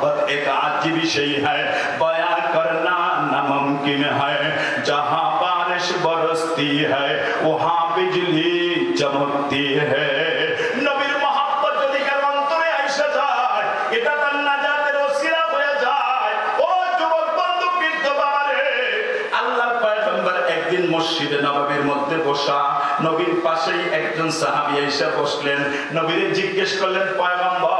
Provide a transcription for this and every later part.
मोहब्बत एक अजीब शई है बयां करना नामुमकिन है जहां बारिश बरसती है वहां बिजली चमकती है নবীর মহব্বত যদি কারো অন্তরে আইসা যায় এটা তার নাজাতের ওসিলা হয়ে যায় ও যুবক বন্ধু বৃদ্ধ বাবা রে আল্লাহর পয়গম্বর একদিন মসজিদে নববীর মধ্যে বসা নবীর পাশেই একজন সাহাবী এসে বসলেন নবীরে জিজ্ঞেস করলেন পয়গম্বর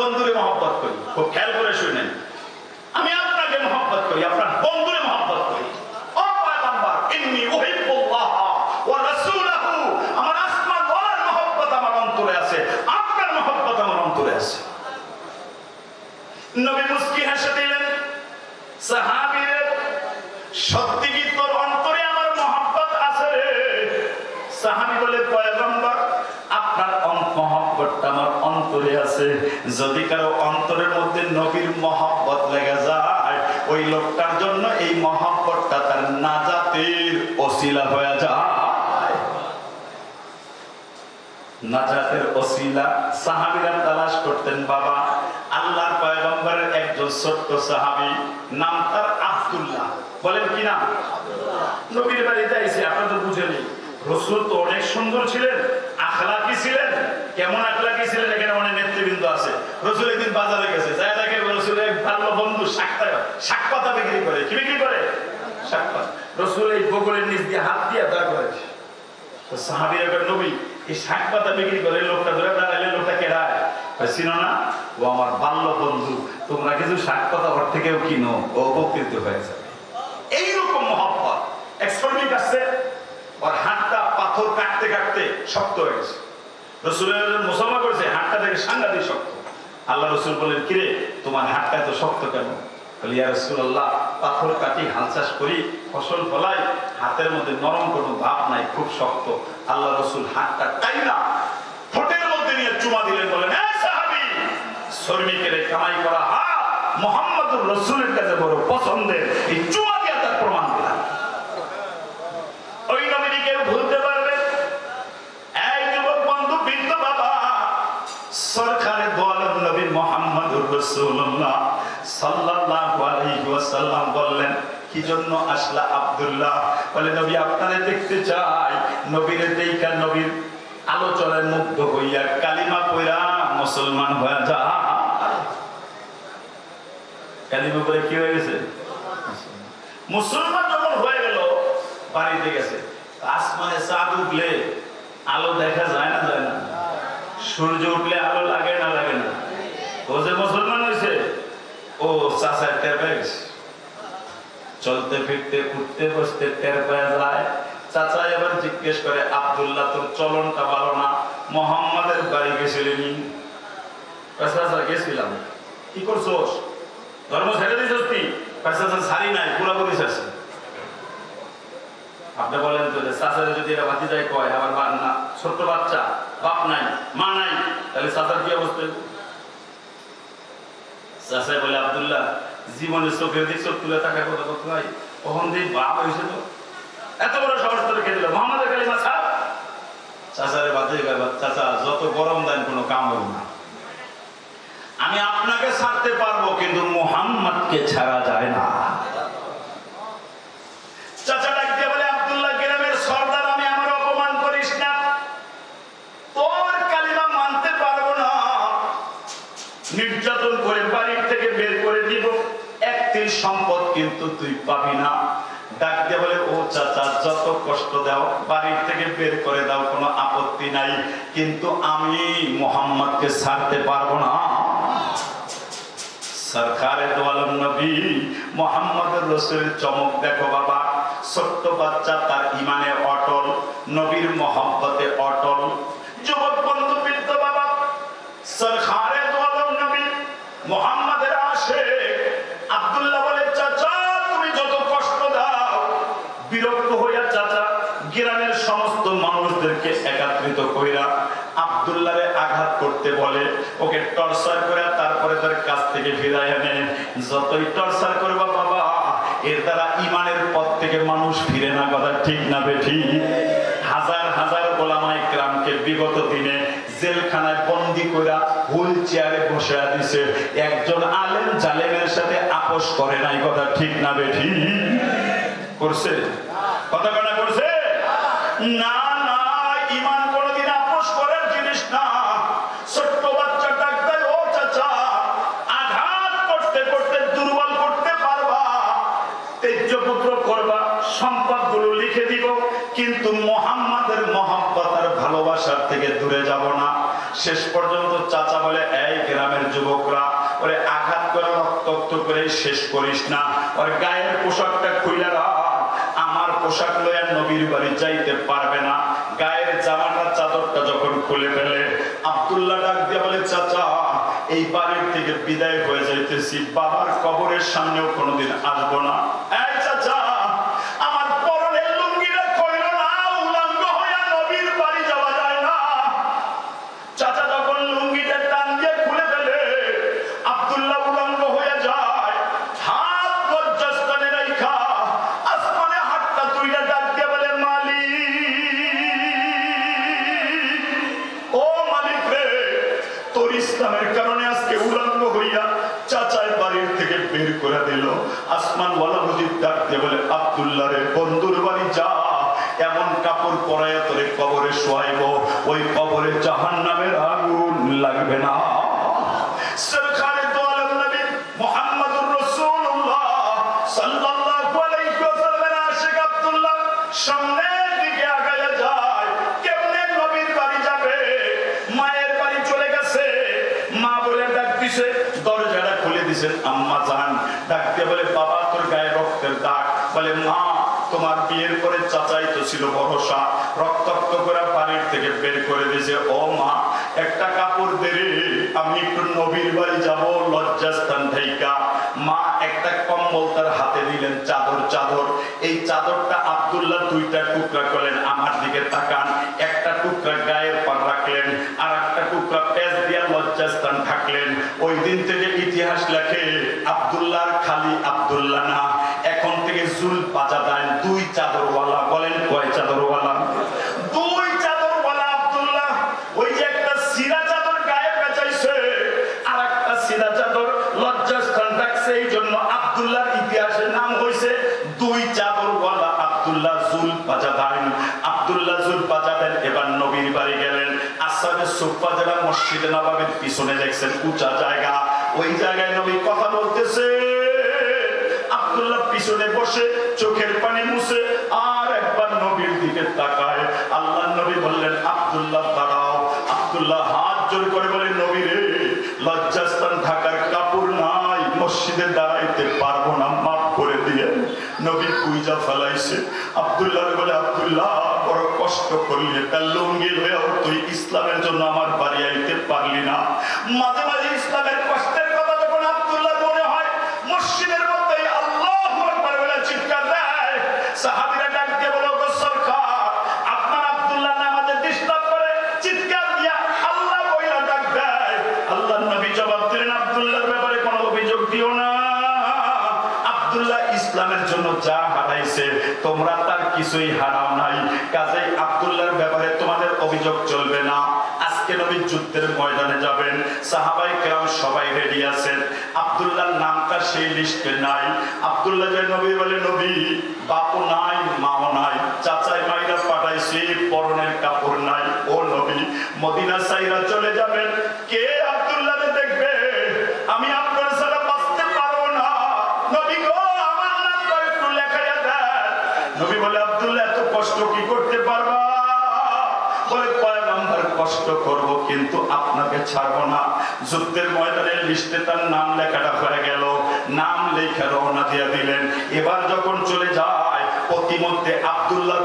বন্ধুরে মহব্বত করি। খুব খেয়াল করে শুনেন। আমি আপনাকে মহব্বত করি, আপনার বন্ধুরে মহব্বত করি। আমার আমার অন্তরে আছে, আপনার আমার অন্তরে আছে। নবী মুস্কি হেসে দিলেন আছে। যদি কারও অন্তরের মধ্যে নবীর মহব্বত লেগে যায় ওই লোকটার জন্য এই মহব্বতটা তার নাজাতের অশিলা হয়ে যায়। নাজাতের ওসিলা সাহাবীরা তালাশ করতেন বাবা আল্লাহর পয়গম্বরের একজন ছোট্ট সাহাবী নাম তার আব্দুল্লাহ। বলেন কি নাম? নবীর বাড়িতে আইছে আপনারা তো বুঝেনি রসুল তো অনেক সুন্দর ছিলেন আখলাকি ছিলেন কেমন আখলাকি ছিলেন এখানে অনেক নেতৃবৃন্দ আছে। রসুল একদিন বাজারে গেছে যাই দেখে রসুলের এক ভালো বন্ধু শাকটা শাক পাতা বিক্রি করে। কি বিক্রি করে? শাক পাতা। রসুল এই নিচ দিয়ে হাত দিয়ে দাঁড় কয়, নবী এই বিক্রি করে লোকটা ধরে দাঁড়াইলে লোকটা কেডায় চিনো না ও আমার বাল্য বন্ধু তোমরা কিছু শাক পাতা ওর থেকেও কিনো ও উপকৃত হয়ে যাবে। এইরকম মহব্বত। এক্সপেরিমেন্ট আসছে ওর হাতটা পাথর কাটতে শক্ত হয়ে গেছে। রসুলের মুসলমান করেছে, হাতটা সাংঘাতিক শক্ত। আল্লাহ রসুল বলেন কিরে, তোমার হাতটা এত শক্ত কেন? বলি, ইয়া রাসূলুল্লাহ, পাথর কাটি হাল চাষ করি, ফসল ফলাই, হাতের মধ্যে নরম কোনো ভাব নাই, খুব শক্ত। আল্লাহ রসুল হাতটা তাই না ঠোঁটের মধ্যে নিয়ে চুমা দিলেন বলেন "এই শ্রমিকের কামাই করা হাত মোহাম্মদুর রসুলের কাছে বড় পছন্দের। এই চুমা দিয়ে তার প্রমাণ দিলাম ওই নবীকে কেউ ভুলতে পারবে এই যুবক বন্ধু বৃদ্ধ বাবা সরকারে দোয়ালম নবী মোহাম্মদুর রাসূলুল্লাহ সাল্লাল্লাহু ওয়াসাল্লাম বললেন, কি জন্য আসলা আব্দুল্লাহ? বলে, নবী আপনারে দেখতে চাই। নবীরে দেইখা নবীর আলোচনায় মুগ্ধ হইয়া কালিমা পয়রা মুসলমান হয়ে যা। কালিমা পরে কি হয়ে গেছে? মুসলমান যখন হয়ে গেল, বাড়িতে গেছে। আসমানে চাঁদ উঠলে আলো দেখা যায় না যায় না? সূর্য উঠলে আলো লাগে না লাগে না? ও যে মুসলমান হয়েছে ও চাষায় টের পেয়ে গেছে। চলতে ফিরতে, উঠতে বসতে টের পেয়ে যায়। চাচা এবার জিজ্ঞেস করে, আব্দুল্লাহ, তোর চলনটা ভালো না? মোহাম্মদের বাড়ি গেছিলেন গেছিলাম। কি করছোস? ধর্ম ছেড়ে দিছস তুই চাচা সারি নাই পুরাপুরি শেষে আপনি বলেন তো যে, চাচারে যদি এরা বাতি যায় কয় আবার বা- না, ছোট্ট বাচ্চা, বাপ নাই, মা নাই, তাহলে চাচার কি অবস্থা? চাচাই বলে, আব্দুল্লাহ জীবনের চোখের দিক, চোখ তুলে টাকা কথা করতে হয়। কখন দিন বাপ হয়েছে তো। এত বড় সাহস তোর খেতে দিল মোহাম্মদের কালী মাছা চাচারে বাদে চাচা, যত গরম দেন কোনো কাম হবে না। আমি আপনাকে ছাড়তে পারব, কিন্তু মোহাম্মদকে ছাড়া যায় না চাচা ডাক দিয়ে বলে আব্দুল্লাহ গ্রামের সর্দার আমি আমার অপমান করিস না তোর কালিমা মানতে পারব না নির্যাতন করে বাড়ির থেকে বের করে দিব একটি সম্পদ কিন্তু তুই পাবি না। ডাক দিয়ে বলে, ও চাচা, যত কষ্ট দাও, বাড়ির থেকে বের করে দাও, কোনো আপত্তি নাই। কিন্তু আমি মোহাম্মদকে ছাড়তে পারব না। সরকারে দোয়ালম নবী মোহাম্মদ রসুলের চমক দেখো বাবা। ছোট্ট বাচ্চা, তার ইমানে অটল, নবীর মহব্বতে অটল। যুবক বন্ধু বৃদ্ধ বাবা সরখারে দু আলম নবী মোহাম্মদের গ্রামের সমস্ত মানুষদেরকে একত্রিত কইরা আব্দুল্লাহরে আঘাত করতে বলে, ওকে টর্চার করে তারপরে তার কাছ থেকে ফিরাই আনে যতই টর্চার করবা বাবা, এর দ্বারা ইমানের পথ থেকে মানুষ ফিরে না, কথা ঠিক না বেঠি? হাজার হাজার গোলামাই গ্রামকে বিগত দিনে জেলখানায় বন্দি কইরা হুইল চেয়ারে বসে দিছে। একজন আলেম জালেমের সাথে আপোষ করে নাই, কথা ঠিক না বেঠি? করছে? কথা কাটা করছে? না না, ইমান কোনদিন আপোষ করার জিনিস না। ছোট্ট বাচ্চা ডাক্তার, ও চাচা, আঘাত করতে করতে, দুর্বল করতে পারবা। তেজ্য পুত্র করবা সম্পদগুলো লিখে দিব, কিন্তু মোহাম্মদের মহাব্বত আর ভালোবাসার থেকে দূরে যাব না। শেষ পর্যন্ত চাচা বলে, এই গ্রামের যুবকরা, ওরে আঘাত করে রক্তাক্ত করে শেষ করিস না। ওর গায়ের পোশাকটা খুইলা রাখ। আমার পোশাক লইয়া নবীর বাড়ি যাইতে পারবে না। গায়ের জামাটা চাদরটা যখন খুলে ফেলে, আব্দুল্লাহ ডাক দিয়ে বলে, চাচা, এই বাড়ির থেকে বিদায় হয়ে যাইতেছি। বাবার কবরের সামনেও কোনোদিন আসব না। কবরে শোয়াইব, ওই কবরে জাহান নামের আগুন লাগবে না। মায়ের বাড়ি চলে গেছে। মা বলে দিছে, দরজাটা খুলে দিছেন আম্মা জান। ডাক দিয়ে বলে, বাবা, তোর গায়ে বলে, মা, তোমার বিয়ের পরে চাচাই তো ছিল ভরসা রক্তাক্ত করে বাড়ির থেকে বের করে দিয়েছে। ও মা একটা কাপড় দে রে, আমি একটু নবীর বাড়ি যাব লজ্জাস্থান থেকে মা একটা কম্বল তার হাতে দিলেন চাদর চাদর। এই চাদরটা আব্দুল্লাহ দুইটা টুকরা করলেন আমার দিকে তাকান। একটা টুকরা গায়ের পর রাখলেন আর একটা টুকরা পেঁচ দিয়া লজ্জাস্থান থাকলেন ওই দিন থেকে ইতিহাস লেখে আব্দুল্লাহর খালি আব্দুল্লাহ না। এখন থেকে জুল বাজা দেন দুই চাদরওয়ালা, বলেন কয় চাদরওয়ালা? আব্দুল্লাহ চাদর এবার বাড়ি গেলেন। মসজিদে নবাবের পিছনে দেখছেন, উঁচা জায়গা, ওই জায়গায় নবী কথা বলতেছে। আব্দুল্লাহ পিছনে বসে, চোখের পানি মুছে, আর একবার নবীর দিকে তাকায়। আল্লাহ নবী বললেন, আব্দুল্লাহ, দাঁড়াও। আব্দুল্লাহ হাত জোর করে বলে, নবী রে, লজ্জাস্থান ঢাকার কাপড় নাই, মসজিদে দাঁড়াইতে পারব না, মাফ করে দিয়ে। নবী কুইজা ফেলাইছে। আব্দুল্লাহ বলে, আব্দুল্লাহ, বড় কষ্ট করলি তার লুঙ্গি হয়েও তুই ইসলামের জন্য আমার বাড়ি আইতে পারলি না। মাঝে মাঝে ইসলামের কষ্টের কিছুই হারাম নাই। কাজেই আব্দুল্লাহর ব্যাপারে তোমাদের অভিযোগ চলবে না। আজকে নবী যুদ্ধের ময়দানে যাবেন। সাহাবাই কেরাম সবাই রেডি আছেন। আব্দুল্লাহর নামটা সেই লিস্টে নাই। আব্দুল্লাহ যে নবী বলে, নবী, বাপু নাই। করব, কিন্তু আপনাকে না। যুদ্ধের ময়দানের লিস্টে তার নাম লেখাটা হয়ে গেল। নাম লেখা রওনা দিয়ে দিলেন। এবার যখন চলে যায়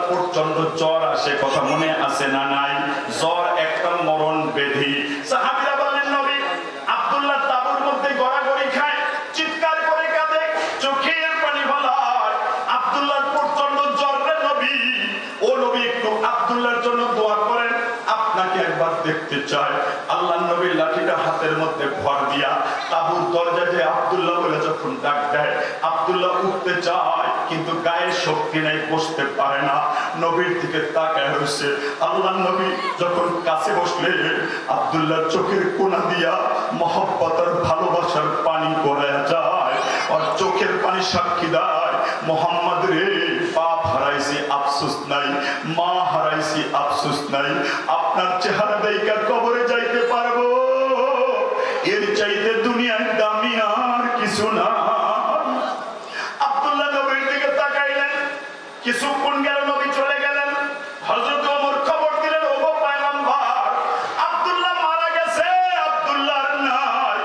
প্রচণ্ড জ্বর আসে। কথা মনে আছে না নাই? জ্বর একটা মরণ বেধি। সাহাবিরা নবী তাবুর মধ্যে গড়াগড়ি খায়, চিৎকার করে কাঁদে, চোখের পানি ভালায় আবদুল্লাহ প্রচণ্ড জ্বর নবী। ও নবী, একটু আবদুল্লাহর জন্য দোয়া করেন। চায় আল্লাহ নবীর লাঠিটা হাতের মধ্যে ভর দিয়া তাবুর দরজা যে আব্দুল্লাহ বলে যখন ডাক দেয়, আব্দুল্লাহ উঠতে চায়, কিন্তু গায়ে শক্তি নাই, বসতে পারে না। নবীর দিকে তাকায় হয়েছে আল্লাহ নবী যখন কাছে বসলে, আব্দুল্লাহ চোখের কোনা দিয়া মহব্বত আর ভালোবাসার পানি পড়ায় যায় আর চোখের পানি সাক্ষী দেয়, মোহাম্মদ রে বাপ হারাইছি, আফসোস নাই, মা হারাইছি, আফসোস নাই আপনার চেহারা দেখা কবরে যাইতে পারব। এর চাইতে দুনিয়ার দামি আর কিছু না। আব্দুল্লাহ তাকাইলেন। কিছুক্ষণ গেল, নবী চলে গেলেন। হযরত ওমর খবর দিলেন, ওগো পয়গম্বর, আব্দুল্লাহ মারা গেছে আব্দুল্লাহ আর নাই।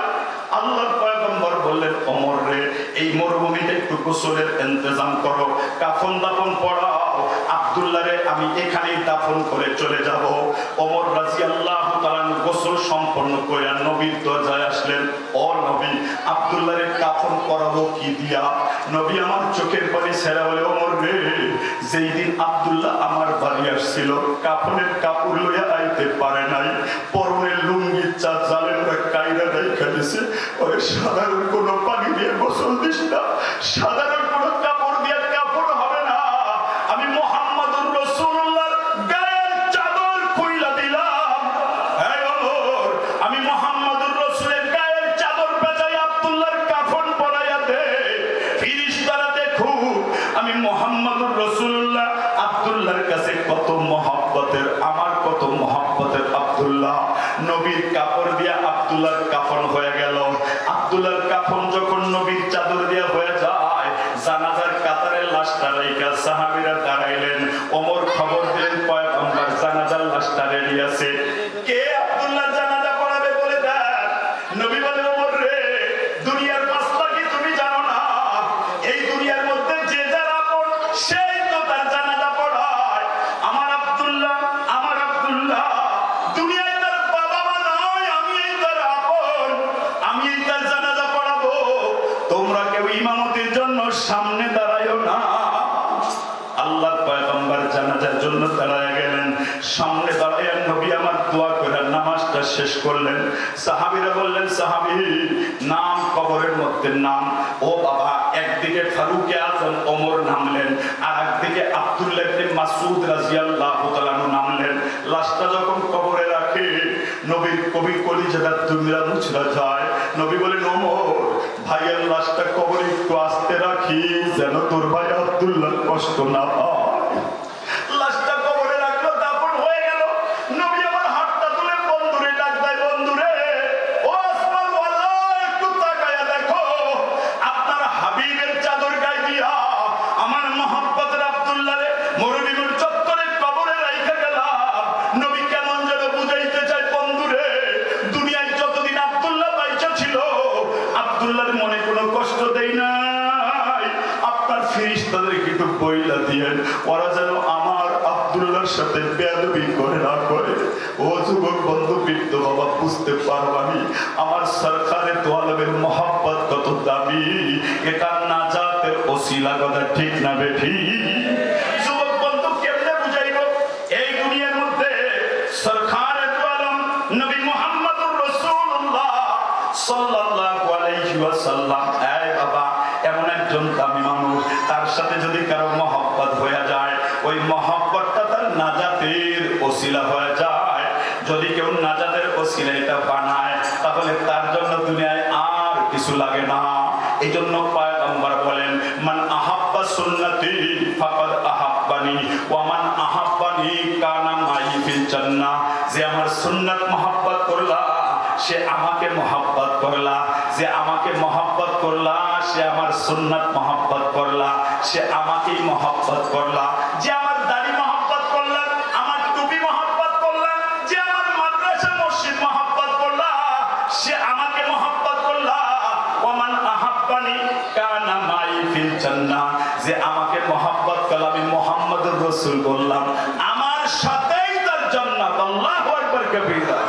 আল্লাহর পয়গম্বর বললেন, ওমর রে, এই মরুভূমিতে একটু গোসলের ইন্তজাম করো কাফন দাফন পড়াও। আব্দুল্লাহ রে আমি এখানেই দাফন করে চলে যাব। ওমর রাদিয়াল্লাহু তাআলা গোসল সম্পন্ন করে নবীর দরজায় আসলেন। ও নবী আব্দুল্লাহ রে কাফন করাবো কি দিয়া? নবী আমার চোখের পানি ছেড়া বলে, ওমর রে, যেই দিন আব্দুল্লাহ আমার বাড়ি আসছিল, কাফনের কাপড় লইয়া আইতে পারে নাই। পরনের লুঙ্গি চা জালেনরা কাইরা রেখে দিছে। ওরে, সাধারণ কোনো পানি দিয়ে গোসল দিস না। সাধারণ কোনো লাশটা রেডি আছে কে জানাজার জন্য দাঁড়ায় গেলেন। সামনে দাঁড়ায় নবী আমার দোয়া করে নামাজটা শেষ করলেন। সাহাবীরা বললেন, সাহাবী, নাম কবরের মধ্যে নাম। ও বাবা, একদিকে ফারুকে আজম ওমর নামলেন আর একদিকে আব্দুল্লাহ ইবনে মাসউদ রাদিয়াল্লাহু নামলেন। লাশটা যখন কবরে রাখে, নবীর কবি কলিজাটা তুমিরা মুছরা যায়। নবী বলেন, ওমর, ভাইয়ের লাশটা কবরে একটু আস্তে রাখি, যেন তোর ভাই আব্দুল্লাহ কষ্ট না পায়। আপনার ফিরিস্তাদেরকে একটু বইলা দিয়েন ওরা যেন আমার আব্দুল্লাহর সাথে বেয়াদবি করে না করে। ও যুবক, বন্ধু, বৃদ্ধ বাবা, বুঝতে পারবানি আমার সরকারের তোয়ালবের মহাব্বত কত দামি। এটা না জাতের ওসিলা কথা ঠিক না বেঠি। যুবক সাল্লাল্লাহু আলাইহি ওয়াসাল্লাম। এই বাবা, এমন একজন দামি সাথে যদি কারও মহব্বত হয়ে যায়, ওই মহব্বতটা তার নাজাতের ওসিলা হয়ে যায়। যদি কেউ নাজাতের ওসিলা এটা বানায়, তাহলে তার জন্য দুনিয়ায় আর কিছু লাগে না। এই জন্য পয়গম্বর বলেন, মান আহাব্বা সুন্নতি ফাকাদ আহাব্বানি, ওয়া মান আহাব্বানি কানা মাই ফিল জান্নাহ। যে আমার সুন্নাত মহব্বত করলা সে আমাকে মহব্বত করলা যে আমাকে মহব্বত করলা, সে আমার সুন্নাত মহব্বত করলা, সে আমাকেই মহব্বত করলা, যে আমার দাড়ি মহব্বত করলা, আমার টুপি মহব্বত করলা, যে আমার মাদ্রাসা মসজিদ মহব্বত করলা, সে আমাকে মহব্বত করলা। ওমান আহাব্বানি কানা মাই ফিল জান্নাহ যে আমাকে মহব্বত করলা, আমি মুহাম্মদুর রাসূল বললাম। আমার সাথেই তার জান্নাত, আল্লাহু আকবার কবীরা